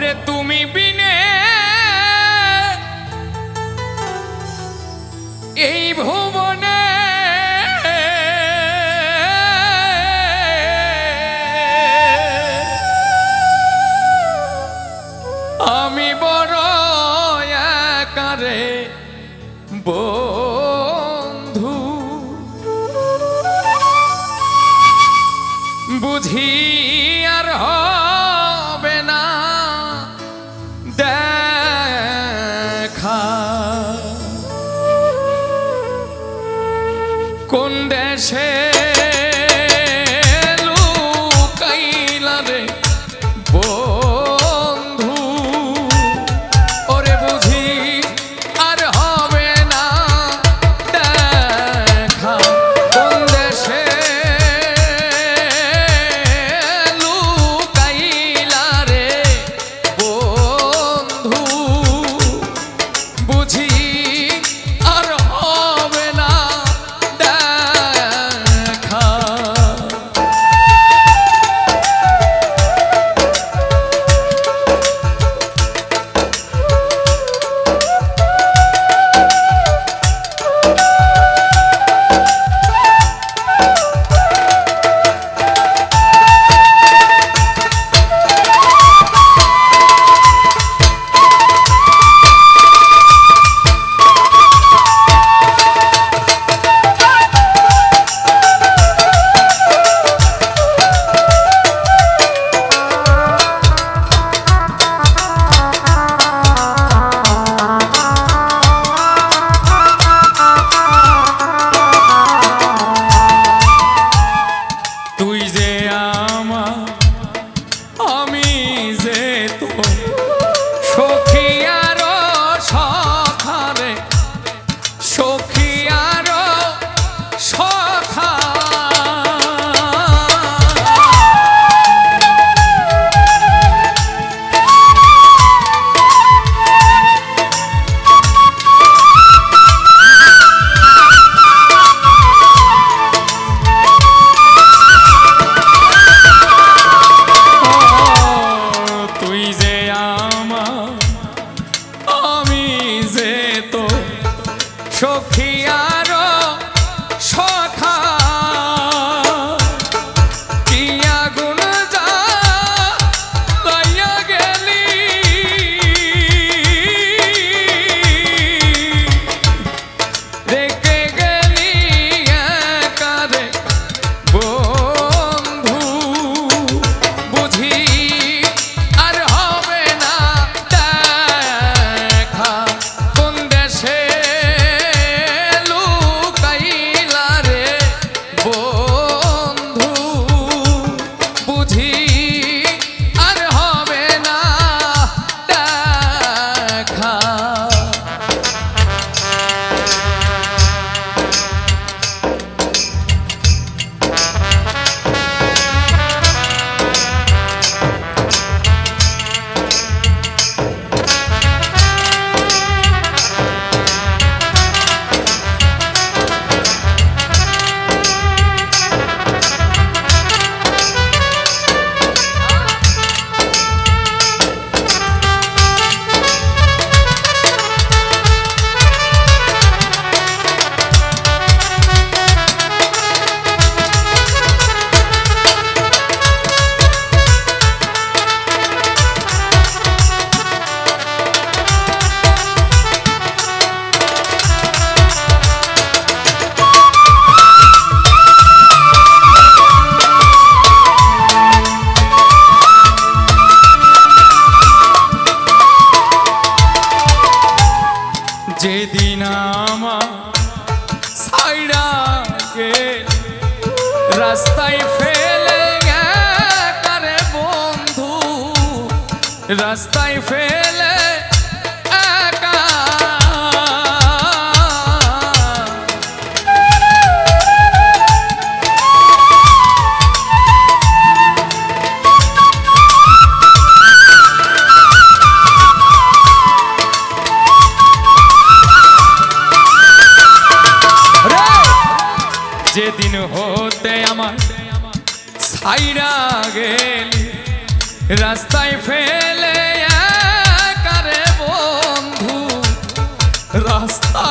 করে তুমি বিনে। এই ভুবনে আমি বড় একারে বন্ধু। বুঝি রাস্তায় ফেলে করে বন্ধু? রাস্তায় ফেলে আইরা গেলি রাস্তায় ফেলে কারে বন্ধু রাস্তা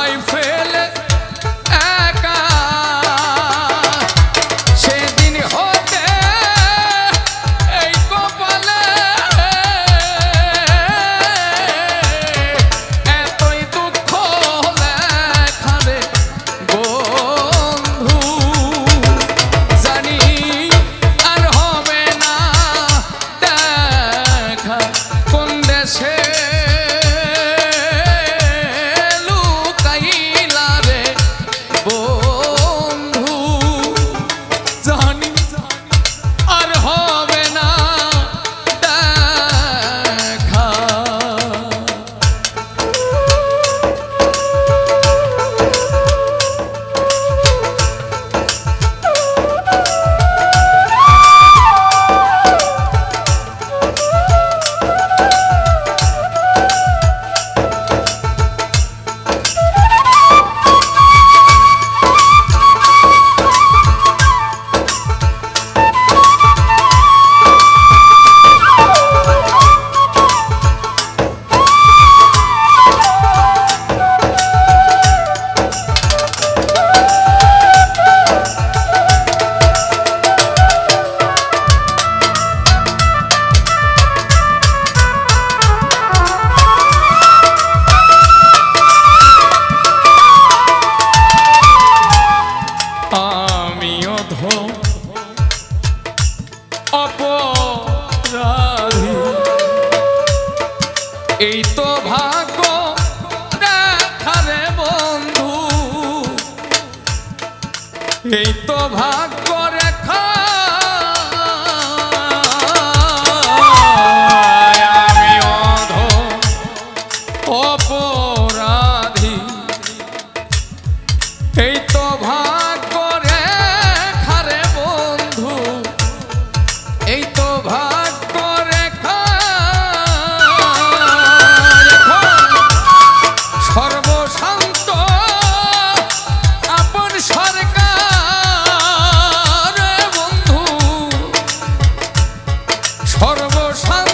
ভাগ্য সর্বসাধ